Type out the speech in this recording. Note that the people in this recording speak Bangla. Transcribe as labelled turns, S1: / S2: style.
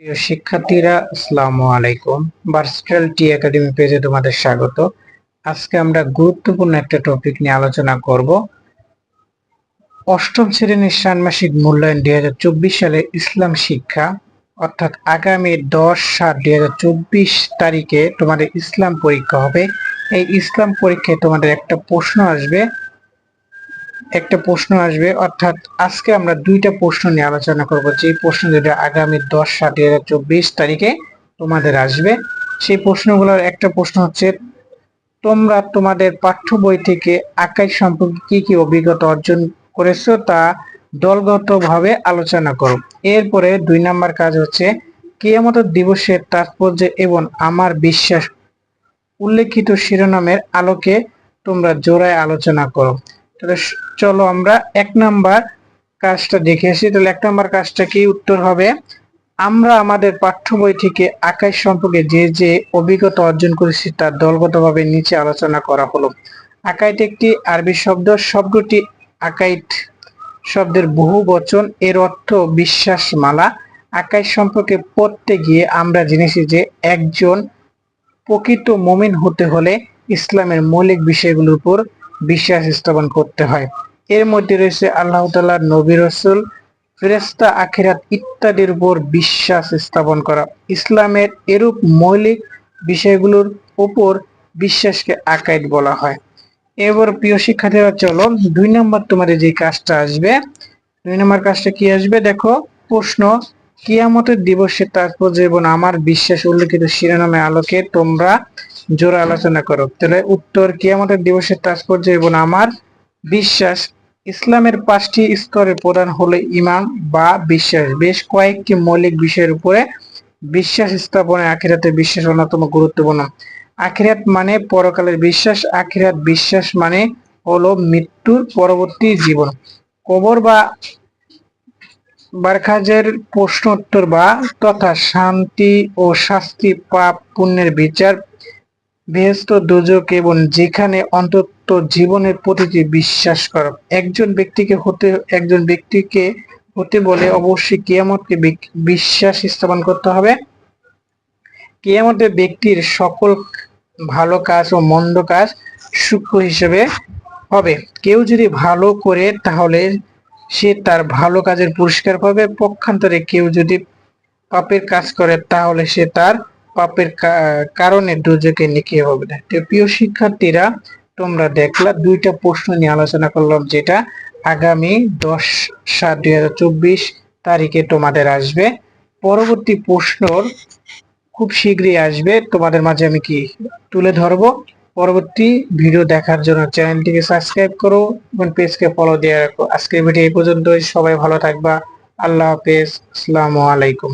S1: প্রিয় শিক্ষার্থীরা, আসসালামু আলাইকুম। ভার্সিটাল টি একাডেমি পেজে তোমাদের স্বাগত। আজকে আমরা গুরুত্বপূর্ণ একটা টপিক নিয়ে আলোচনা করব। অষ্টম শ্রেণির ষান্মাসিক মূল্যায়ন দুই হাজার চব্বিশ সালে ইসলাম শিক্ষা, অর্থাৎ আগামী দশ সাত দুই হাজার চব্বিশ তারিখে তোমাদের ইসলাম পরীক্ষা হবে। এই ইসলাম পরীক্ষায় তোমাদের একটা প্রশ্ন আসবে একটা প্রশ্ন আসবে, অর্থাৎ আজকে আমরা দুইটা প্রশ্ন নিয়ে আলোচনা করব। যে প্রশ্ন যেটা আগামী দশ, সাত হাজার চব্বিশ তারিখে তোমাদের আসবে। সেই প্রশ্নগুলোর একটা প্রশ্ন হচ্ছে, তোমরা তোমাদের পাঠ্য বই থেকে আকাশ সম্পর্কে কি কি অভিজ্ঞতা অর্জন করেছ তা দলগতভাবে আলোচনা করো। এরপরে দুই নাম্বার কাজ হচ্ছে কিয়ামত দিবসের তাৎপর্য এবং আমার বিশ্বাস উল্লেখিত শিরোনামের আলোকে তোমরা জোড়ায় আলোচনা করো। তাহলে চলো আমরা এক নাম্বার কাজটা দেখে আসি। তাহলে এক নাম্বার কাজটা কি? উত্তর হবে, আমরা আমাদের পাঠ্য বই থেকে আকাশ সম্পর্কে যে যে অভিজ্ঞতা অর্জন করেছি তা দলগতভাবে নিচে আলোচনা করা হলো। আকাইট একটি আরবি শব্দ, শব্দটি আকাইট শব্দের বহু বচন, এর অর্থ বিশ্বাস মালা আকাশ সম্পর্কে পড়তে গিয়ে আমরা জেনেছি যে একজন প্রকৃত মমিন হতে হলে ইসলামের মৌলিক বিষয়গুলোর উপর বিশ্বাস স্থাপন করতে হয়। এর মধ্যে রয়েছে আল্লাহ তাআলা নবী রসুল ফেরেস্তা আখিরাত ইত্যাদির উপর বিশ্বাস স্থাপন করা। ইসলামের এরূপ মৌলিক বিষয়গুলোর উপর বিশ্বাসকে আকাইদ বলা হয়। এবার প্রিয় শিক্ষার্থীরা, চলো দুই নম্বর তোমাদের যে কাজটা আসবে, দুই নম্বর কাজটা কি আসবে? দেখো প্রশ্ন কিয়ামতের দিবসের তাৎপর্য এবং আমার বিশ্বাস উল্লেখিত শিরোনামে আলোকে তোমরা জোর আলোচনা করো। তাহলে উত্তর কিয়ামতের দিবসের তাৎপর্য এবং আমার বিশ্বাস ইসলামের পাঁচটি স্তরে প্রধান হলো ইমান বা বিশ্বাস। বেশ কয়েকটি মৌলিক বিষয়ের উপরে বিশ্বাস স্থাপনে, আখিরাতে বিশ্বাস অন্যতম গুরুত্বপূর্ণ। আখিরাত মানে পরকালের বিশ্বাস, আখিরাত বিশ্বাস মানে হলো মৃত্যুর পরবর্তী জীবন। কবর বা বারখাজের প্রশ্ন উত্তর বা তথা শান্তি ও শাস্তি পাপ পুণ্যের বিচার বেহেস্ত দুজক এবং যেখানে অন্তত জীবনের প্রতিটি বিশ্বাস করো। একজন ব্যক্তিকে হতে, একজন ব্যক্তিকে হতে বলে অবশ্যই কিয়ামতকে বিশ্বাস স্থাপন করতে হবে। কিয়ামতে ব্যক্তির সকল ভালো কাজ ও মন্দ কাজ সূক্ষ্ম হিসেবে হবে। কেউ যদি ভালো করে তাহলে সে তার ভালো কাজের পুরস্কার পাবে। পক্ষান্তরে কেউ যদি পাপের কাজ করে, তাহলে সে তার পাপের কারণে দুজকে নিকিয়ে হবে না। তো প্রিয় শিক্ষার্থীরা, তোমরা দেখলা, দুইটা প্রশ্ন নিয়ে আলোচনা করলাম, যেটা আগামী দশ সাত দুই হাজার চব্বিশ তারিখে তোমাদের আসবে। পরবর্তী প্রশ্নর খুব শীঘ্রই আসবে। তোমাদের মাঝে আমি কি তুলে ধরবো? পরবর্তী ভিডিও দেখার জন্য চ্যানেলটিকে সাবস্ক্রাইব করো এবং পেজকে ফলো দিয়ে রাখো। আজকের ভিডিও এই পর্যন্তই। সবাই ভালো থাকবা। আল্লাহ হাফেজ। আসসালামু আলাইকুম।